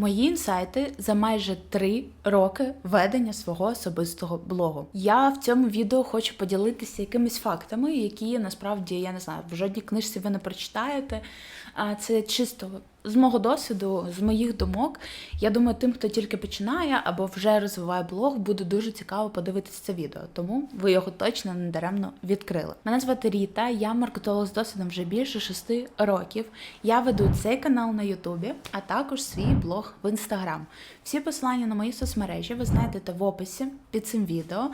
Мої інсайти за майже три роки ведення свого особистого блогу. Я в цьому відео хочу поділитися якимись фактами, які насправді я не знаю, в жодній книжці ви не прочитаєте. А це чисто з мого досвіду, з моїх думок. Я думаю, тим, хто тільки починає або вже розвиває блог, буде дуже цікаво подивитися це відео. Тому ви його точно не даремно відкрили. Мене звати Ріта, я маркетолог з досвідом вже більше шести років. Я веду цей канал на Ютубі, а також свій блог в інстаграм. Всі посилання на мої соцмережі ви знайдете в описі під цим відео.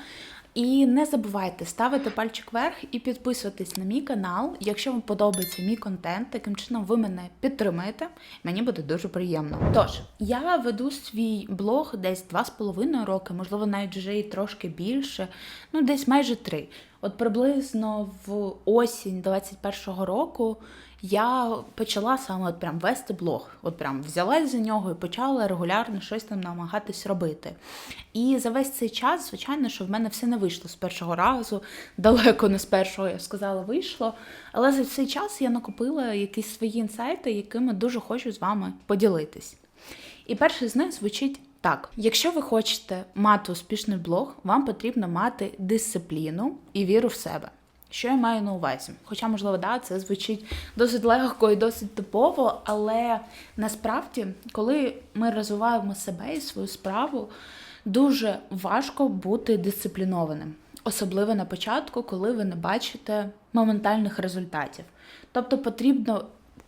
І не забувайте ставити пальчик вверх і підписуватись на мій канал, якщо вам подобається мій контент. Таким чином ви мене підтримаєте. Мені буде дуже приємно. Тож я веду свій блог десь два з половиною роки, можливо, навіть вже і трошки більше, ну десь майже три. От приблизно в осінь 21-го року я почала саме от прям вести блог. От прям взялась за нього і почала регулярно щось там намагатись робити. І за весь цей час, звичайно, що в мене все не вийшло з першого разу, далеко не з першого, я сказала, вийшло. Але за цей час я накопила якісь свої інсайти, якими дуже хочу з вами поділитись. І перший з них звучить так: якщо ви хочете мати успішний блог, вам потрібно мати дисципліну і віру в себе. Що я маю на увазі? Хоча, можливо, да, це звучить досить легко і досить типово, але насправді, коли ми розвиваємо себе і свою справу, дуже важко бути дисциплінованим, особливо на початку, коли ви не бачите моментальних результатів. Тобто потрібно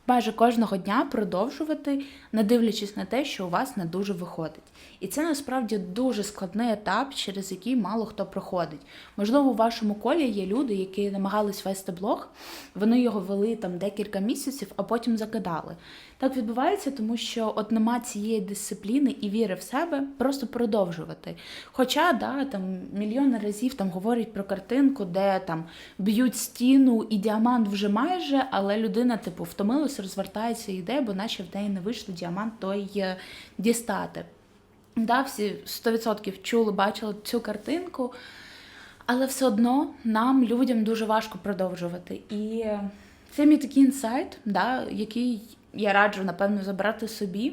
майже кожного дня продовжувати, не дивлячись на те, що у вас не дуже виходить. І це насправді дуже складний етап, через який мало хто проходить. Можливо, у вашому колі є люди, які намагались вести блог, вони його вели там декілька місяців, а потім закидали. Так відбувається, тому що от нема цієї дисципліни і віри в себе просто продовжувати. Хоча да, там мільйони разів там говорять про картинку, де там б'ють стіну і діамант вже майже, але людина, типу, втомилась, розвертається і йде, бо наче в неї не вийшло діамант той е, дістати. Да, всі 100% чули, бачили цю картинку, але все одно нам, людям, дуже важко продовжувати. І це мій такий інсайт, да, який я раджу, напевно, забрати собі.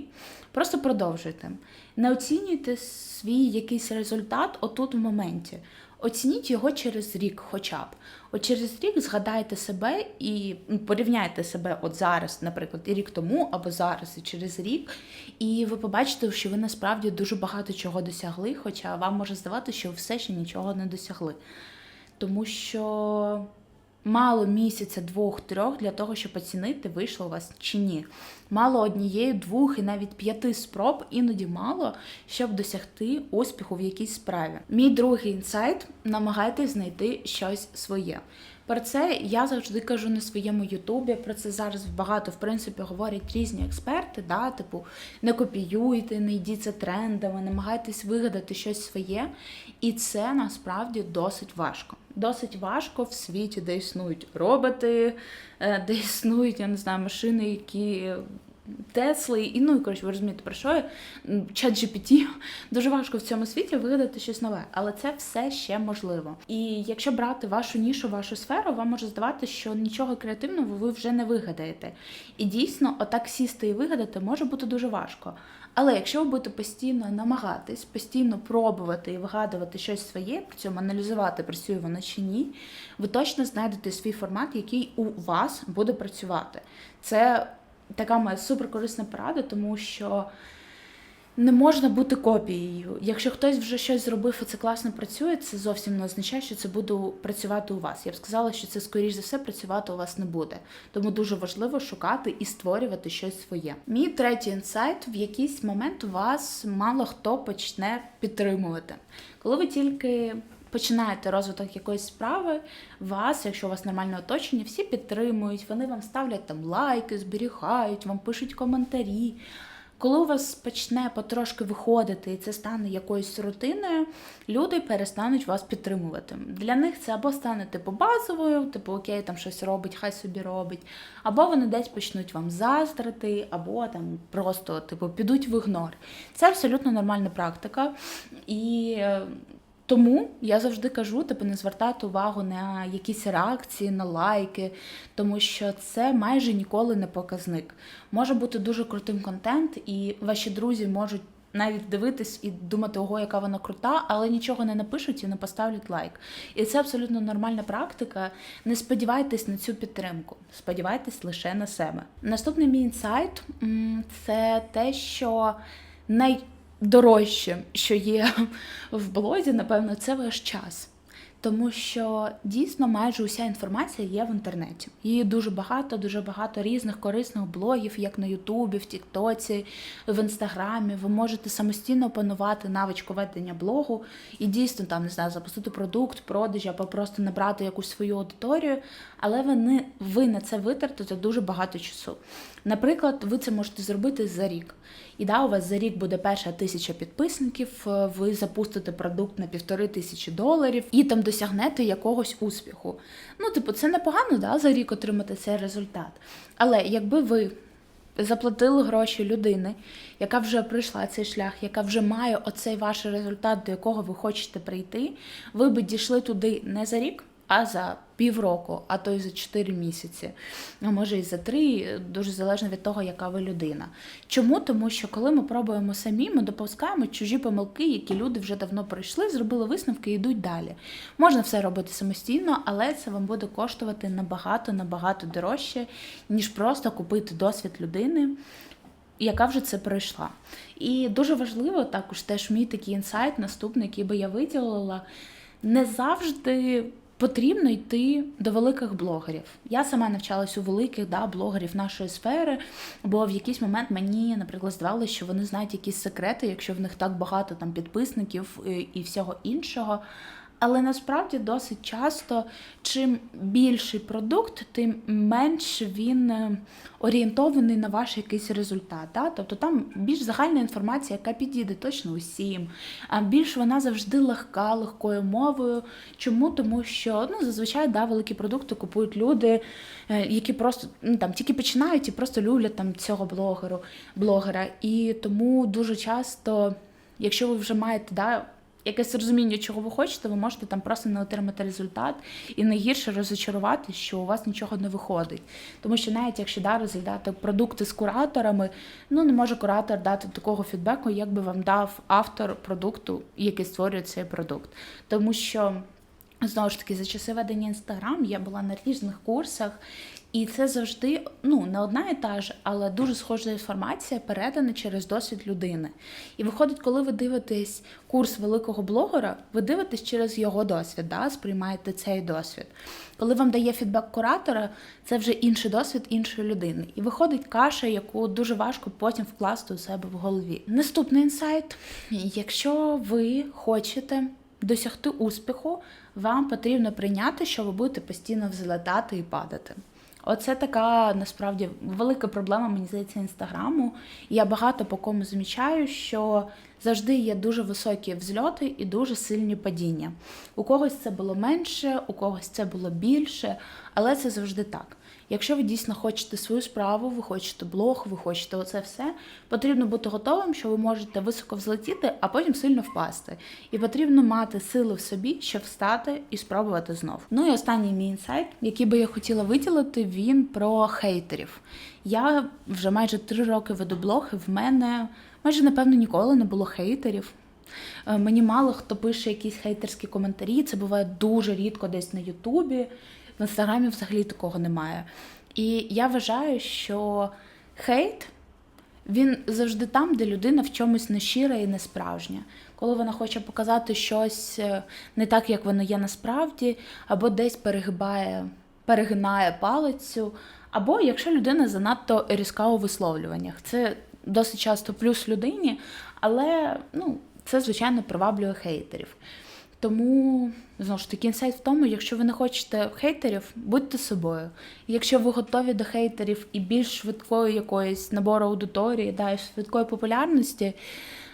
Просто продовжуйте. Не оцінюйте свій якийсь результат отут в моменті. Оцініть його через рік, хоча б. От через рік згадайте себе і порівняйте себе от зараз, наприклад, і рік тому, або зараз, і через рік, і ви побачите, що ви насправді дуже багато чого досягли, хоча вам може здаватися, що ви все ще нічого не досягли. Тому що мало місяця, двох-трьох для того, щоб оцінити, вийшло у вас чи ні. Мало однієї, двох і навіть п'яти спроб, іноді мало, щоб досягти успіху в якійсь справі. Мій другий інсайт намагайтесь знайти щось своє. Про це я завжди кажу на своєму Ютубі. Про це зараз багато в принципі говорять різні експерти. Да, Типу, не копіюйте, не йдіть за трендами, намагайтесь вигадати щось своє. І це насправді досить важко. Досить важко в світі, де існують роботи, е, де існують, я не знаю, машини, які. Тесли, і ну і коротше, ви розумієте, про що я чат GPT. Дуже важко в цьому світі вигадати щось нове, але це все ще можливо. І якщо брати вашу нішу, вашу сферу, вам може здавати, що нічого креативного ви вже не вигадаєте. І дійсно, отак сісти і вигадати може бути дуже важко. Але якщо ви будете постійно намагатись, постійно пробувати і вигадувати щось своє, при цьому аналізувати, працює воно чи ні, ви точно знайдете свій формат, який у вас буде працювати. Це така моя суперкорисна порада, тому що не можна бути копією. Якщо хтось вже щось зробив і це класно працює, це зовсім не означає, що це буде працювати у вас. Я б сказала, що це, скоріш за все, працювати у вас не буде. Тому дуже важливо шукати і створювати щось своє. Мій третій інсайт в якийсь момент вас мало хто почне підтримувати. Коли ви тільки починаєте розвиток якоїсь справи, вас, якщо у вас нормальне оточення, всі підтримують, вони вам ставлять там лайки, зберігають, вам пишуть коментарі. Коли у вас почне потрошки виходити, і це стане якоюсь рутиною, люди перестануть вас підтримувати. Для них це або стане типу базовою, типу окей, там щось робить, хай собі робить, або вони десь почнуть вам заздрити, або там просто типу підуть в ігнор. Це абсолютно нормальна практика. І Тому я завжди кажу, типу, не звертати увагу на якісь реакції, на лайки, тому що це майже ніколи не показник. Може бути дуже крутим контент, і ваші друзі можуть навіть дивитись і думати, ого, яка вона крута, але нічого не напишуть і не поставлять лайк. І це абсолютно нормальна практика. Не сподівайтесь на цю підтримку, сподівайтесь лише на себе. Наступний мій інсайт це те, що найдорожче, що є в блозі, напевно, це ваш час. Тому що дійсно майже уся інформація є в інтернеті. Її дуже багато, дуже багато різних корисних блогів, як на Ютубі, в Тіктоці, в Інстаграмі. Ви можете самостійно опанувати навичку ведення блогу і дійсно там не знаю, запустити продукт, продажі або просто набрати якусь свою аудиторію, але ви ви на це витратите дуже багато часу. Наприклад, ви це можете зробити за рік. І да, у вас за рік буде перша тисяча підписників, ви запустите продукт на півтори тисячі доларів і там досягнете якогось успіху. Ну, типу, це непогано, да, за рік отримати цей результат. Але якби ви заплатили гроші людини, яка вже пройшла цей шлях, яка вже має оцей ваш результат, до якого ви хочете прийти, ви би дійшли туди не за рік, а за півроку, а то й за 4 місяці, а може і за 3, дуже залежно від того, яка ви людина. Чому? Тому що коли ми пробуємо самі, ми допускаємо чужі помилки, які люди вже давно пройшли, зробили висновки і йдуть далі. Можна все робити самостійно, але це вам буде коштувати набагато набагато дорожче, ніж просто купити досвід людини. Яка вже це пройшла. І дуже важливо також теж мій такий інсайт, наступний, який би я виділила, не завжди потрібно йти до великих блогерів. Я сама навчалась у великих да, блогерів нашої сфери, бо в якийсь момент мені, наприклад, здавалося, що вони знають якісь секрети, якщо в них так багато там підписників і, і всього іншого. Але насправді досить часто, чим більший продукт, тим менш він е, орієнтований на ваш якийсь результат. Да? Тобто там більш загальна інформація, яка підійде точно усім. А більш вона завжди легка, легкою мовою. Чому? Тому що ну, зазвичай да, великі продукти купують люди, е, які просто ну, там тільки починають і просто люблять там цього блогеру, блогера. І тому дуже часто, якщо ви вже маєте да, якесь розуміння, чого ви хочете, ви можете там просто не отримати результат і найгірше розочарувати, що у вас нічого не виходить. Тому що навіть якщо да, розглядати продукти з кураторами, ну не може куратор дати такого фідбеку, як би вам дав автор продукту, який створює цей продукт. Тому що. Знову ж таки, за часи ведення інстаграм я була на різних курсах, і це завжди ну не одна і та ж, але дуже схожа інформація передана через досвід людини. І виходить, коли ви дивитесь курс великого блогера, ви дивитесь через його досвід, да, сприймаєте цей досвід. Коли вам дає фідбек куратора, це вже інший досвід іншої людини. І виходить каша, яку дуже важко потім вкласти у себе в голові. Наступний інсайт: якщо ви хочете досягти успіху, вам потрібно прийняти, що ви будете постійно взлетати і падати. Оце така насправді велика проблема, мені здається, інстаграму. Я багато по кому замічаю, що завжди є дуже високі взльоти і дуже сильні падіння. У когось це було менше, у когось це було більше, але це завжди так. Якщо ви дійсно хочете свою справу, ви хочете блог, ви хочете оце все, потрібно бути готовим, що ви можете високо взлетіти, а потім сильно впасти. І потрібно мати сили в собі, щоб встати і спробувати знов. Ну і останній мій інсайт, який би я хотіла виділити, він про хейтерів. Я вже майже три роки веду блог, і в мене майже напевно ніколи не було хейтерів. Е, Мені мало хто пише якісь хейтерські коментарі. Це буває дуже рідко десь на Ютубі. В інстаграмі взагалі такого немає. І я вважаю, що хейт він завжди там, де людина в чомусь нещира і несправжня. Коли вона хоче показати щось е, не так, як воно є насправді, або десь перегибає, перегинає палицю, або якщо людина занадто різка у висловлюваннях. Це досить часто плюс людині, але ну, це, звичайно, приваблює хейтерів. Тому Знову ж таки, інсайт в тому, якщо ви не хочете хейтерів, будьте собою. Якщо ви готові до хейтерів і більш швидкої якоїсь набору аудиторії, да, і швидкої популярності,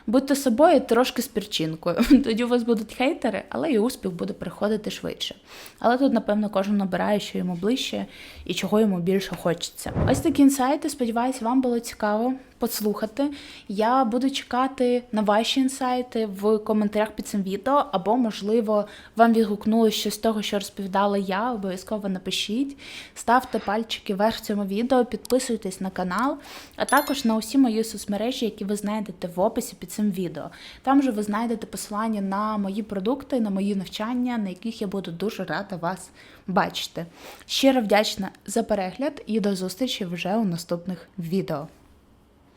будьте собою трошки з перчинкою. Тоді у вас будуть хейтери, але і успіх буде приходити швидше. Але тут, напевно, кожен набирає, що йому ближче і чого йому більше хочеться. Ось такі інсайти. Сподіваюсь, вам було цікаво послухати. Я буду чекати на ваші інсайти в коментарях під цим відео, або, можливо, вам відгукнулося щось з того, що розповідала я. Обов'язково напишіть, ставте пальчики вверх цьому відео, підписуйтесь на канал, а також на усі мої соцмережі, які ви знайдете в описі під цим відео. Там же ви знайдете посилання на мої продукти, на мої навчання, на яких я буду дуже рада вас бачити. Щиро вдячна за перегляд і до зустрічі вже у наступних відео.